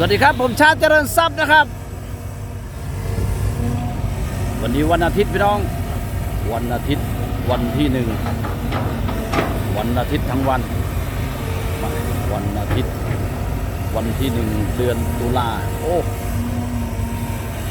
สวัสดีครับ ผมชาติเจริญทรัพย์นะครับ วันนี้วันอาทิตย์พี่น้อง วันอาทิตย์วันที่หนึ่งวันอาทิตย์ทั้งวันวันอาทิตย์ วันที่หนึ่งเดือนตุลาโอ้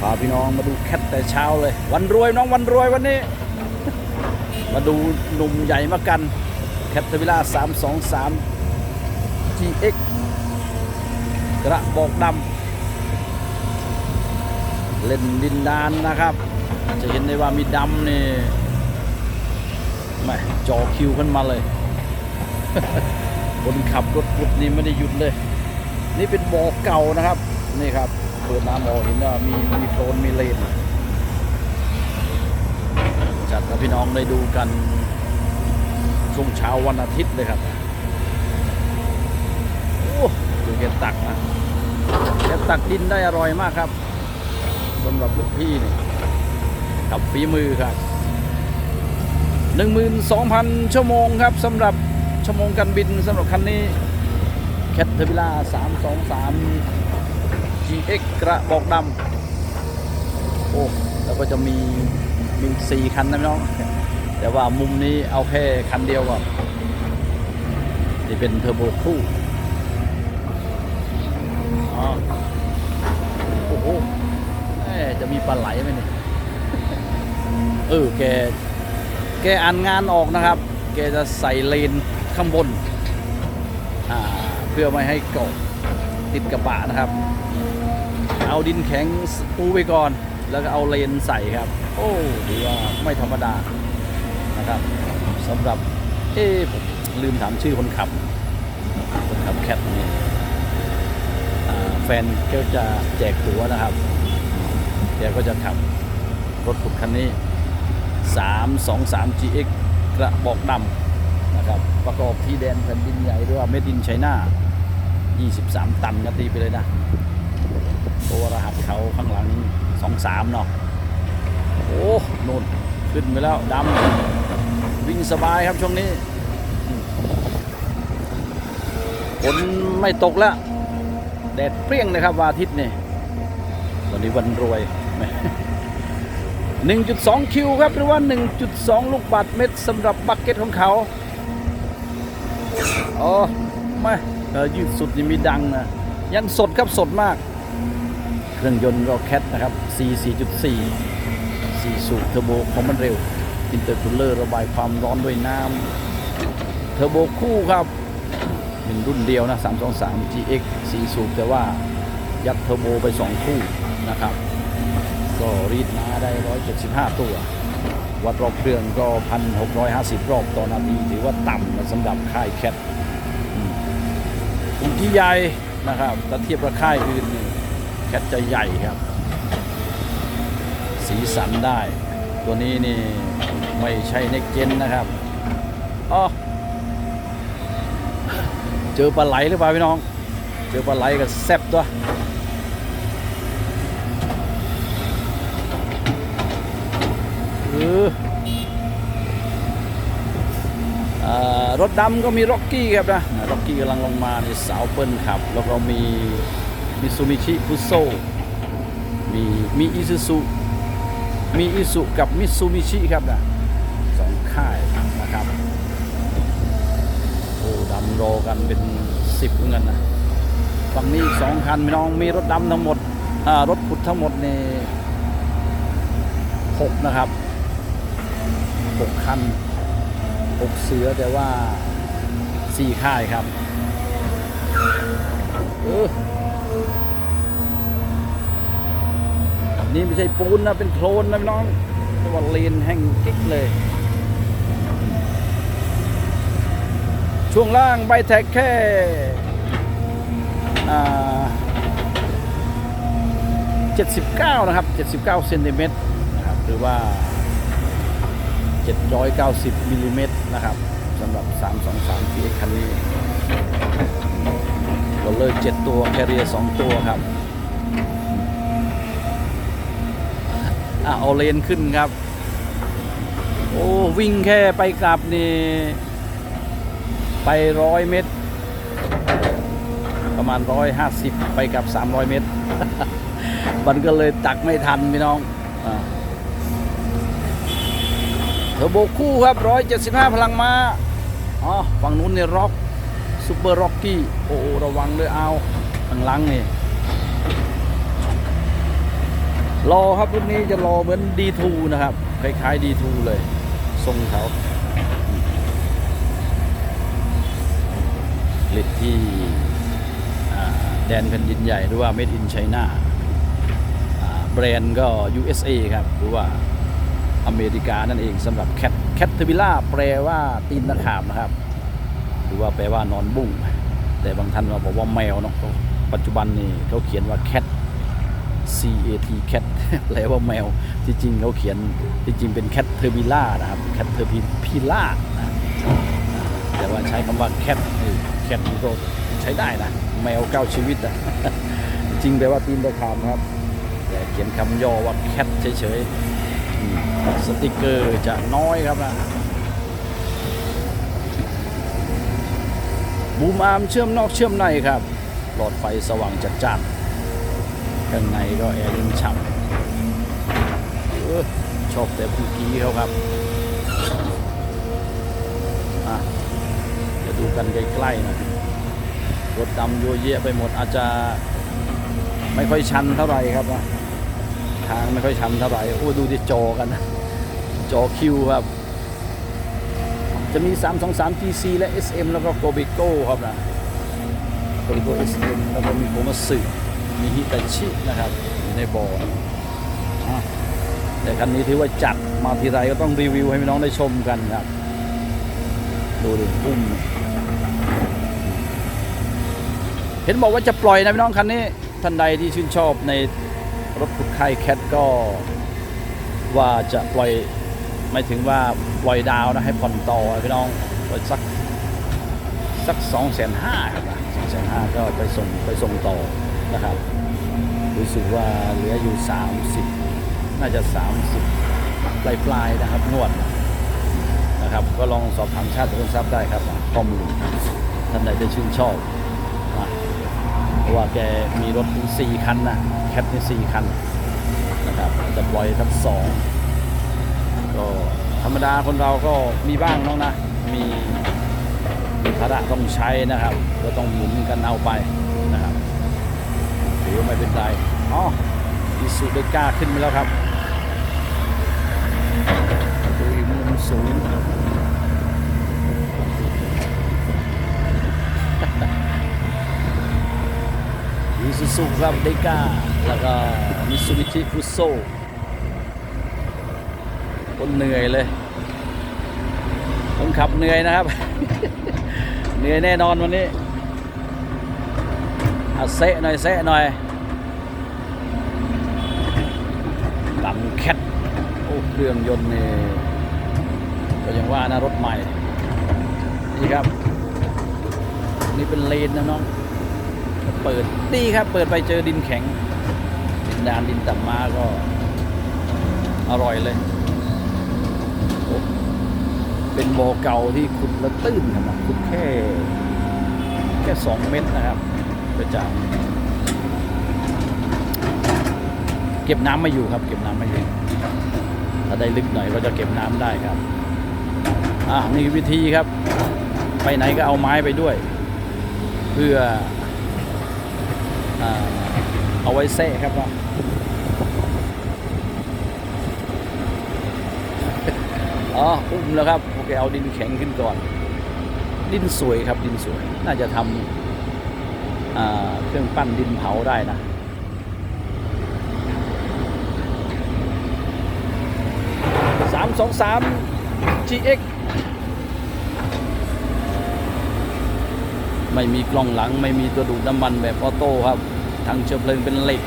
พาพี่น้องมาดูแคทแต่เช้าเลย วันรวยน้องวันรวยวันนี้ มาดูหนุ่มใหญ่มากันแคทวิล่า323 GX กระบอกดำเล่นดินดานนะครับ จะเห็นได้ว่ามีดำนี่แม่จอคิวขึ้นมาเลย คนขับรถพุดนี่ไม่ได้หยุดเลย นี่เป็นบ่อเก่านะครับนี่ครับเปิดน้ำบ่อเห็นว่ามีมีโคลนมีเลนจัดให้พี่น้องได้ดูกันช่วงเช้าวันอาทิตย์เลยครับ โอ้ ดูแกตักนะแกตักดินได้อร่อยมากครับสำหรับลูกพี่นี่กับฝีมือครับ 12,000 ชั่วโมงครับสำหรับชั่วโมงการบินสำหรับคันนี้แคทเทอร์บิล่า323 GX กระบอกดำโอ้แล้วก็จะมีมีสี่คันนั่น้อง แต่ว่ามุมนี้เอาแค่คันเดียวก่อนนี่เป็นเทอร์โบคู่อ๋อโอ้โหแม่จะมี ปลาไหลไหมเนี่ยเออแกแกอ่านงานออกนะครับ แกจะใส่เลนข้างบน อ่า เพื่อไม่ให้เกาะติดกระบะนะครับ เอาดินแข็งปูไปก่อน แล้วก็เอาเลนใส่ครับ โอ้ถือว่าไม่ธรรมดานะครับสำหรับเอ๊ผมลืมถามชื่อคนขับ คนขับแคทนี่แฟนก็จะแจกตั๋วนะครับ แกก็จะขับรถขุดคันนี้ 323 GX กระบอกดำนะครับ ประกอบที่แดนแผ่นดินใหญ่หรือว่าเมดินไชน่า 23 ตันก็ตีไปเลยนะ ตัวรหัสเขาข้างหลัง 23 เนาะโอ้นู่นขึ้นไปแล้วดำวิ่งสบายครับช่วงนี้ฝนไม่ตกแล้ว แดดเปรี้ยงเลยครับวันอาทิตย์นี่วันนี้วันรวย 1.2 คิวครับ หรือว่า 1.2 ลูกบาทเม็ดสำหรับบักเก็ตของเขาอ๋อไม่ยืดสุดนี่มีดังนะ ยังสดครับสดมาก เครื่องยนต์ก็แคทนะครับ C 4.4 4สูบเทอร์โบของมันเร็ว อินเตอร์คูลเลอร์ระบายความร้อนด้วยน้ำเทอร์โบคู่ครับเป็นรุ่นเดียวนะ 323 GX 4สูบแต่ว่ายัดเทอร์โบไป 2 คู่นะครับ ก็รีดมาได้ 175 ตัว วัดรอบเครื่องก็ 1,650 รอบต่อนาทีถือว่าต่ำนะสำหรับค่ายแคทปุ่มที่ใหญ่นะครับถ้าเทียบกับค่ายอื่นแคทจะใหญ่ครับ สีสันได้ ตัวนี้นี่ไม่ใช่เน็กเจนนะครับอ๋อเจอปลาไหลหรือเปล่าพี่น้อง เจอปลาไหลกับแซบตัว ออรถดำก็มีร็อกกี้ครับนะร็อกกี้กำลังลงมาในสาวเปิ้ลขับ แล้วก็มีมิซูมิชิฟุโซมีมีอิซูซุมีอิสุกับมิซูมิชิครับนะสองค่ายนะครับโอ้ดำรอกันเป็นสิบเหมือนกันนะฝั่งนี้สองคันพี่น้องมีรถดำทั้งหมดรถขุดทั้งหมดในหกนะครับ กคันหกเสือแต่ว่าสี่ค่ายครับเออนี่ไม่ใช่ปูนนะ เป็นโคลนนะพี่น้องแต่ว่าเลนแห้งกิ๊กเลย ช่วงล่างใบแท็กแค่อ่า79 นะครับ 79เซนติเมตรนะครับ หรือว่า 790มิลลิเมตรนะครับสำหรับ 323 PX คันนี้โรลเลอร์7ตัวแคเรีย2ตัวครับอะเอาเลนขึ้นครับ โอ้ วิ่งแค่ไปกลับนี่ ไปร้อยเมตร ประมาณ150ไปกลับ300เมตร มันก็เลยตักไม่ทันพี่น้องอ่า เทอร์โบคู่ครับ175พลังม้าอ๋อฝั่งนู้นเนี่ยร็อกซูเปอร์ร็อกกี้โอ้ระวังด้วยเอาข้างหลังนี่รอครับรุ่นนี้จะรอเหมือน D2 นะครับคล้ายๆ D2 เลยทรงเขาผลิตที่แดนแผ่นดินใหญ่หรือว่า Made in China อ่าแบรนด์ก็ USA ครับหรือว่า อเมริกานั่นเองสำหรับ Cat Cat t e r b i l a แปลว่าตีนตะขาบนะครับ หรือว่าแปลว่านอนบุ้งแต่บางท่านมาบอกว่าแมวเนาะปัจจุบันนี่เขาเขียนว่า Cat C A T cat แปลว่าแมวที่จริงเขาเขียนที่จริงเป็น cat t e r b i l a นะครับ cat t e r b i l a นะแต่ว่าใช้คำว่า cat เออ cat นี่ก็ใช้ได้นะแมวเก้าชีวิตอะจริงแปลว่าตีนตะขามครับ แต่เขียนคำย่อว่า cat เฉยๆ สติกเกอร์จะน้อยครับนะบูมอาร์มเชื่อมนอกเชื่อมในครับ หลอดไฟสว่างจัดจ้านข้างในก็แอร์เย็นฉ่ำออชอบแต่ผู้กี้เขาครับอะดูกันใกล้ๆน่อยรถดำโยเยะไปหมดอาจจะไม่ค่อยชันเท่าไหร่ครับนะ ทางไม่ค่อยชันเท่าไหร่โอ้ดูที่จอกันนะจอคิวครับ จะมี 323 GC และ SM แล้วก็ g o b i g o ครับนะ g o b i g o SM แล้วก็มีโคมาสึมีฮิตาชินะครับอยู่ในบ่อแต่คันนี้ถือว่าจัดมาทีไรก็ต้องรีวิวให้พี่น้องได้ชมกันครับ ดูดิอุ้มเห็นบอกว่าจะปล่อยนะพี่น้องคันนี้ท่านใดที่ชื่นชอบใน รถขุดไข่แคทก็ว่าจะปล่อยไม่ถึงว่าปล่อยดาวนะให้ผ่อนต่อพี่น้องปล่อยสักสักสองแสนห้าครับสองแสนห้าก็ไปส่งไปส่งต่อนะครับ รู้สึกว่าเหลืออยู่ 30 น่าจะ 30 ปลายปลายๆนะครับนวดนะครับ ก็ลองสอบถามชาติทุนทรัพย์ได้ครับข้อมูลท่านใดจะชื่นชอบ ราะว่าแกมีรถถึง4คันนะแคปนี่4คันนะครับจะปล่อยทั้งสองก็ธรรมดาคนเราก็มีบ้างน้องนะ มีมีภาระต้องใช้นะครับ ก็ต้องหมุนกันเอาไปนะครับถือไม่เป็นไรอ๋ออิสุเดก้าขึ้นไปแล้วครับ ดูอีกมุมสูง อิสุสุครับเดก้าแล้วก็มิซูบิชิฟุโซคนเหนื่อยเลยคนขับเหนื่อยนะครับ เหนื่อยแน่นอนวันนี้เอาเซะหน่อยเซะหน่อยลำแคทโอ้เครื่องยนต์นี่ก็ยังว่านะรถใหม่ นี่ครับ นี่เป็นเลนนะน้อง เปิดดีครับ เปิดไปเจอดินแข็งดินดานดินต่ำมาก็ อร่อยเลย เป็นบ่อเก่าที่ขุดแล้วตื้นครับขุดแค่ แค่สองเมตรนะครับประจำเก็บน้ำไม่อยู่ครับ เก็บน้ำไม่อยู่ถ้าได้ลึกหน่อยก็จะเก็บน้ำได้ครับอ่านี่วิธีครับ ไปไหนก็เอาไม้ไปด้วย เพื่อ เอาไว้แซะครับว่าอ๋ออุ้มแล้วครับ โอเค เอาดินแข็งขึ้นก่อน ดินสวยครับ ดินสวย น่าจะทำเครื่องปั้นดินเผาได้นะสามสองสาม GX ไม่มีกล้องหลัง ไม่มีตัวดูดน้ำมันแบบออโต้ครับทางเชื้อเพลิงเป็นเหล็ก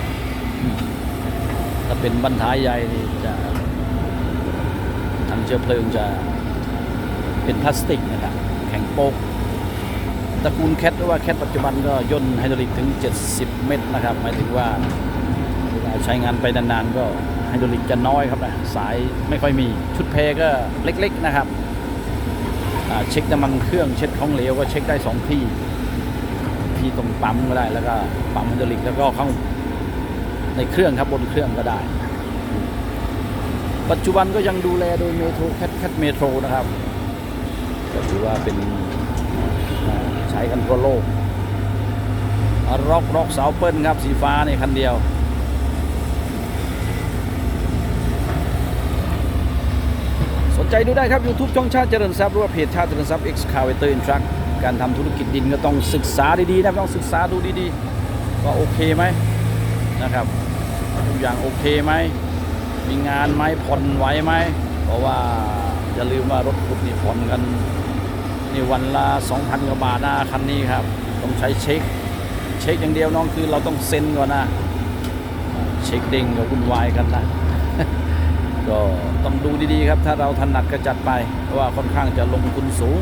ถ้าเป็นบรรท้ายใหญ่นี่จะทางเชื้อเพลิงจะเป็นพลาสติกนะครับแข็งโป๊กตระกูลแคทหรือว่าแคทปัจจุบันก็ย่นไฮดรอลิกถึง 70 เมตรนะครับ หมายถึงว่าเวลาใช้งานไปนานๆก็ไฮดรอลิกจะน้อยครับนะสายไม่ค่อยมีชุดเพก็เล็กๆนะครับเช็คน้ำมันเครื่องเช็คของเหลวก็เช็คได้ 2 ที่ ที่ตรงปั๊มก็ได้แล้วก็ปั๊มไฮดรอลิกแล้วก็ข้างในเครื่องครับบนเครื่องก็ได้ ปัจจุบันก็ยังดูแลโดยเมโทรแคทแคทเมโทรนะครับก็ถือว่าเป็นใช้กันทั่วโลกร็อกร็อกเสาเปิ้ลครับสีฟ้าในคันเดียวสนใจดูได้ครับ YouTube ช่องชาติเจริญทรัพย์หรือว่าเพจชาติเจริญทรัพย์ Excavator in Truck การทำธุรกิจดินก็ต้องศึกษาดีๆนะต้องศึกษาดูดีๆว่าโอเคไหมนะครับทุกอย่างโอเคไหมมีงานไหมผ่อนไหวไหมเพราะว่าอย่าลืมว่ารถขุดนี่ผ่อนกันนี่วันละ2,000กว่าบาทนะคันนี้ครับต้องใช้เช็ค เช็คอย่างเดียวน้องคือเราต้องเซ็นก่อนนะเช็คเด้งก็วุ่นวายกันนะก็ต้องดูดีๆครับ ถ้าเราถนัดก็จัดไปเพราะว่าค่อนข้างจะลงทุนสูง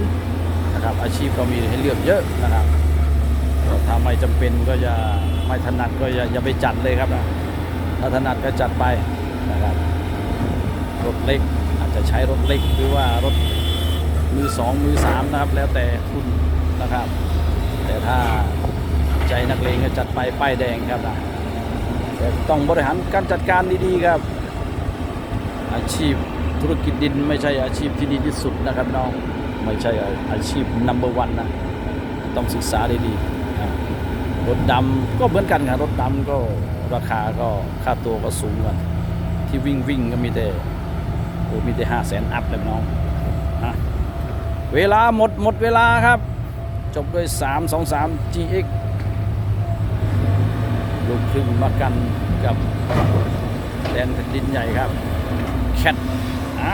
นะครับ อาชีพก็มีให้เลือกเยอะนะครับถ้าไม่จำเป็นก็จะไม่ถนัดก็อย่าอย่าไปจัดเลยครับนะถ้าถนัดก็จัดไปนะครับรถเล็กอาจจะใช้รถเล็กหรือว่ารถมือสองมือสามนะครับ แล้วแต่คุณนะครับ แต่ถ้าใจนักเลงก็จัดไปป้ายแดงครับนะแต่ต้องบริหารการจัดการดีๆครับ อาชีพธุรกิจดินไม่ใช่อาชีพที่ดีที่สุดนะครับน้อง ไม่ใช่อาชีพนัมเบอร์วันนะ ต้องศึกษาดีๆนะรถดำก็เหมือนกันครับรถดำก็ราคาก็ค่าตัวก็สูงกัน ที่วิ่งวิ่งก็มีแต่โอ้มีแต่ห้าแสนอัพเลยน้องนะเวลาหมดหมดเวลาครับ จบด้วย 3 2 3 GX ลูกครึ่งมากันกับแดนแผ่นดินใหญ่ครับ แคทอะ